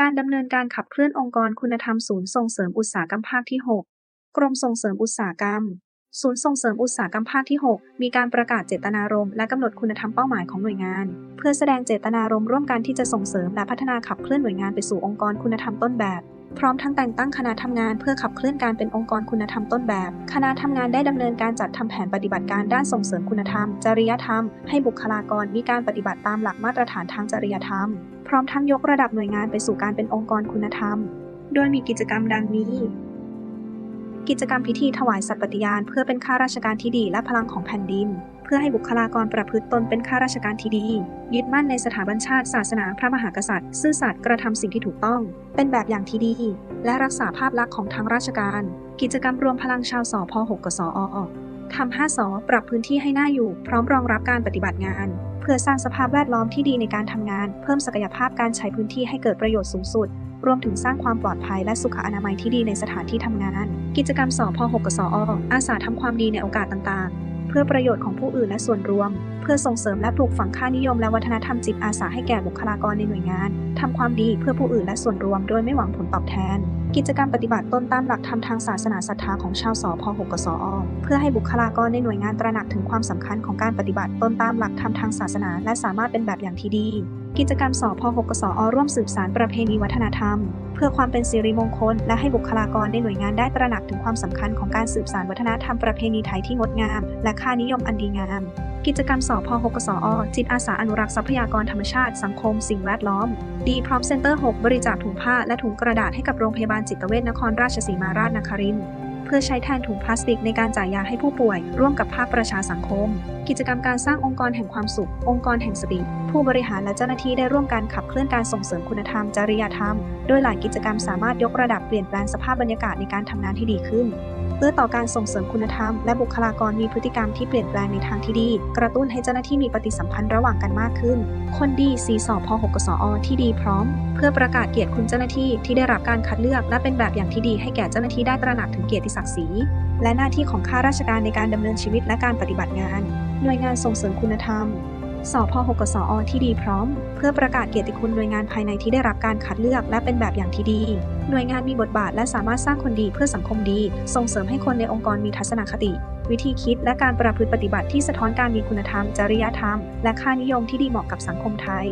การดำเนินการขับเคลื่อนองค์กรคุณธรรมศูนย์ส่งเสริมอุตสาหกรรมภาคที่ 6 กรมส่งเสริมอุตสาหกรรม ศูนย์ส่งเสริมอุตสาหกรรมภาคที่ 6 มีการประกาศเจตนารมณ์และกำหนดคุณธรรมเป้าหมายของหน่วยงาน เพื่อแสดงเจตนารมณ์ร่วมกันที่จะส่งเสริมและพัฒนาขับเคลื่อนหน่วยงานไปสู่องค์กรคุณธรรมต้นแบบพร้อมทั้งแต่งตั้งคณะทำงานเพื่อขับเคลื่อนการเป็นองค์กรคุณธรรมต้นแบบ คณะทำงานได้ดำเนินการจัดทำแผนปฏิบัติการด้านส่งเสริมคุณธรรม จริยธรรม ให้บุคลากรมีการปฏิบัติตามหลักมาตรฐานทางจริยธรรม พร้อมทั้งยกระดับหน่วยงานไปสู่การเป็นองค์กรคุณธรรม โดยมีกิจกรรมดังนี้ กิจกรรมพิธีถวายสัตย์ปฏิญาณเพื่อเป็นข้าราชการที่ดีและพลังของแผ่นดิน เพื่อให้บุคลากรประพฤติตนเป็นข้าราชการที่ดี ยึดมั่นในสถาบันชาติศาสนาพระมหากษัตริย์ ซื่อสัตย์กระทำสิ่งที่ถูกต้อง เป็นแบบอย่างที่ดี และรักษาภาพลักษณ์ของทางราชการ กิจกรรมรวมพลังชาวสพ6กสอทำ5สอปรับพื้นที่ให้หน่าอยู่ พร้อมรองรับการปฏิบัติงาน เพื่อสร้างสภาพแวดล้อมที่ดีในการทำงาน เพิ่มศักยภาพการใช้พื้นที่ให้เกิดประโยชน์สูงสุด รวมถึงสร้างความปลอดภัยและสุขอนามัยที่ดีในสถานที่ทำงาน กิจกรรมสอพ6กสออาสาทำความดีในโอกาสต่างๆ พื่อประโยชน์ของผู้อื่นและส่วนรวม เพื่อส่งเสริมและปลูกฝังค่านิยมและวัฒนธรรมจิตอาสาให้แก่บุคลากรในหน่วยงานทำความดีเพื่อผู้อื่นและส่วนรวม โดยไม่หวังผลตอบแทน กิจกรรมปฏิบัติต้นตามหลักธรรมทางศาสนาศรัทธาของชาวสพ6กสอเพื่อให้บุคลากรในหน่วยงานตระหนักถึงความสำคัญของการปฏิบัติต้นตามหลักธรรมทางศาสนา และสามารถเป็นแบบอย่างที่ดี กิจกรรมสพ6กสอร่วมสืบสานประเพณีวัฒนธรรม เพื่อความเป็นสิริมงคล และให้บุคลากรในหน่วยงานได้ตระหนักถึงความสำคัญของการสืบสานวัฒนธรรมประเพณีไทยที่งดงาม และค่านิยมอันดีงาม กิจกรรมสพ6กสอจิตอาสาอนุรักษ์ทรัพยากรธรรมชาติสังคม สิ่งแวดล้อม ดีพร้อมเซ็นเตอร์ 6 บริจาคถุงผ้าและถุงกระดาษให้กับโรงพยาบาลจิตเวชนครราชสีมาราชนครินทร์ เพื่อใช้แทนถุงพลาสติกในการจ่ายยาให้ผู้ป่วย ร่วมกับภาคประชาสังคม กิจกรรมการสร้างองค์กรแห่งความสุข องค์กรแห่งสติ ผู้บริหารและเจ้าหน้าที่ได้ร่วมกันขับเคลื่อนการส่งเสริมคุณธรรมจริยธรรม โดยหลายกิจกรรมสามารถยกระดับเปลี่ยนแปลงสภาพบรรยากาศในการทำงานที่ดีขึ้น เพื่อต่อการส่งเสริมคุณธรรม และบุคลากรมีพฤติกรรมที่เปลี่ยนแปลงในทางที่ดี กระตุ้นให้เจ้าหน้าที่มีปฏิสัมพันธ์ระหว่างกันมากขึ้น คนดีสีสอพ6กสอที่ดีพร้อม เพื่อประกาศเกียรติคุณเจ้าหน้าที่ที่ได้รับการคัดเลือก และเป็นแบบอย่างที่ดีให้แก่เจ้าหน้าที่ได้ตระหนักถึงเกียรติศักดิ์ศรีและหน้าที่ของข้าราชการในการดำเนินชีวิตและการปฏิบัติงาน หน่วยงานส่งเสริมคุณธรรม สพ6กสอที่ดีพร้อม เพื่อประกาศเกียรติคุณหน่วยงานภายในที่ได้รับการคัดเลือก และเป็นแบบอย่างที่ดี หน่วยงานมีบทบาทและสามารถสร้างคนดีเพื่อสังคมดี ส่งเสริมให้คนในองค์กรมีทัศนคติ วิธีคิดและการประพฤติปฏิบัติที่สะท้อนการมีคุณธรรม จริยธรรม และค่านิยมที่ดีเหมาะกับสังคมไทย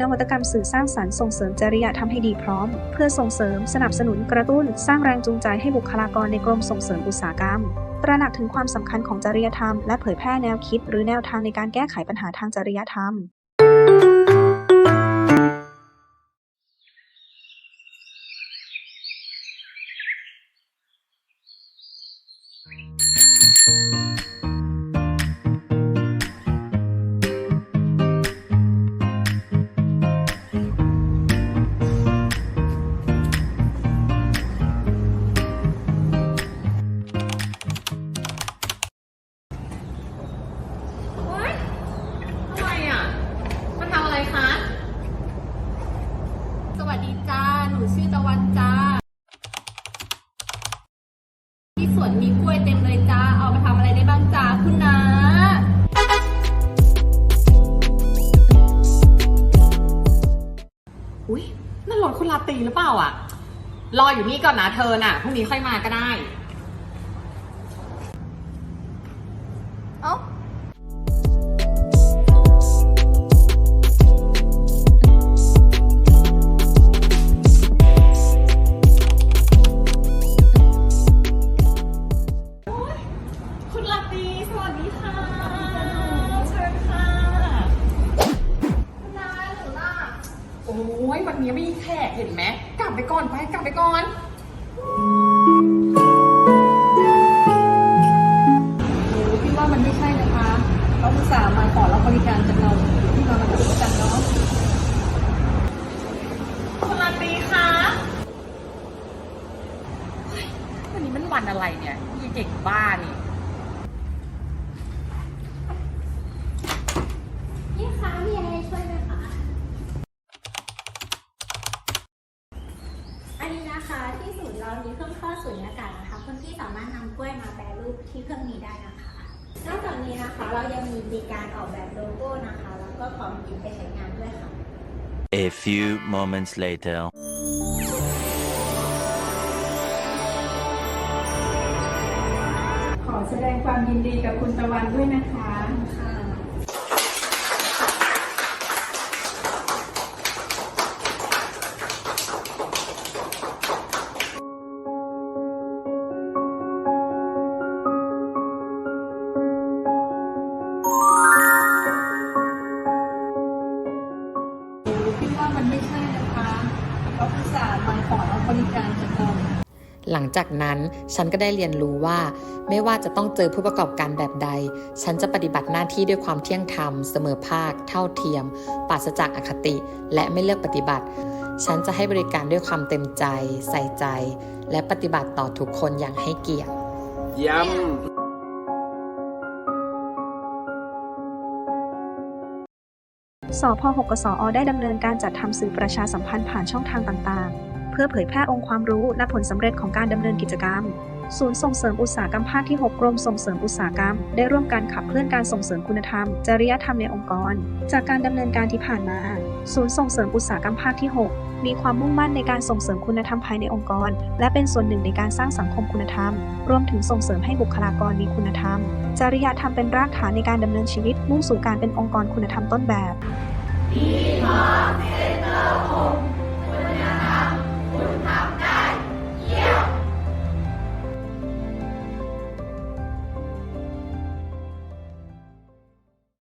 นวัตกรรมสื่อสร้างสรรค์ส่งเสริมจริยธรรมให้ดีพร้อม เพื่อส่งเสริม สนับสนุนกระตุ้น สร้างแรงจูงใจให้บุคลากรในกรมส่งเสริมอุตสาหกรรม ตระหนักถึงความสำคัญของจริยธรรม และเผยแพร่แนวคิด หรือแนวทางในการแก้ไขปัญหาทางจริยธรรม วนมีกล้วยเต็มเลยจ้า เอาไปทำอะไรได้บ้างจ้าคุณนะอุ้ยนั่นรถคุณลาตีหรือเปล่าอะ รออยู่นี่ก่อนนะเธอน่ะพรุ่งนี้ค่อยมาก็ได้ ห็นไหมกลับไปก่อนไปกลับไปก่อนโอ้พี่ว่ามันไม่ใช่นะคะเขาอุตส่าห์มาขอรับบริการจากเราที่เรามาทำด้วยกันเนาะคุณลาตีคะวันนี้มันวันอะไรเนี่ยยี่เด็กบ้านี่ รามีเครื่องทอดสูญญากาศนะคะคุณพี่สามารถนำกล้วยมาแปรรูปที่เครื่องนี้ได้นะคะ นอกจากนี้นะคะเรายังมีมีการออกแบบโลโก้นะคะ แล้วก็ของกินไปใช้งานด้วยค่ะ A few moments later. ขอแสดงความยินดีกับคุณตะวันด้วยนะคะ ค่ะ เขาอุตส่าห์มาขอรับบริการจากเราหลังจากนั้นฉันก็ได้เรียนรู้ว่า ไม่ว่าจะต้องเจอผู้ประกอบการแบบใด ฉันจะปฏิบัติหน้าที่ด้วยความเที่ยงธรรม เสมอภาค เท่าเทียมปราศจากอคติ และไม่เลือกปฏิบัติ ฉันจะให้บริการด้วยความเต็มใจ ใส่ใจ และปฏิบัติต่อทุกคนอย่างให้เกียรติเยี่ย สพหกสอได้ดำเนินการจัดทำสื่อประชาสัมพันธ์ผ่านช่องทางต่างๆ เพื่อเผยแพร่องค์ความรู้และผลสำเร็จของการดำเนินกิจกรรม ศูนย์ส่งเสริมอุตสาหกรรมภาคที่ 6 กรมส่งเสริมอุตสาหกรรม ได้ร่วมการขับเคลื่อนการส่งเสริมคุณธรรม จริยธรรมในองค์กร จากการดำเนินการที่ผ่านมา ศูนย์ส่งเสริมอุตสาหกรรมภาคที่ 6 มีความมุ่งมั่นในการส่งเสริมคุณธรรมภายในองค์กร และเป็นส่วนหนึ่งในการสร้างสังคมคุณธรรม รวมถึงส่งเสริมให้บุคลากรมีคุณธรรม จริยธรรมเป็นรากฐานในการดำเนินชีวิตมุ่งสู่การเป็นองค์กรคุณธรรมต้นแบบ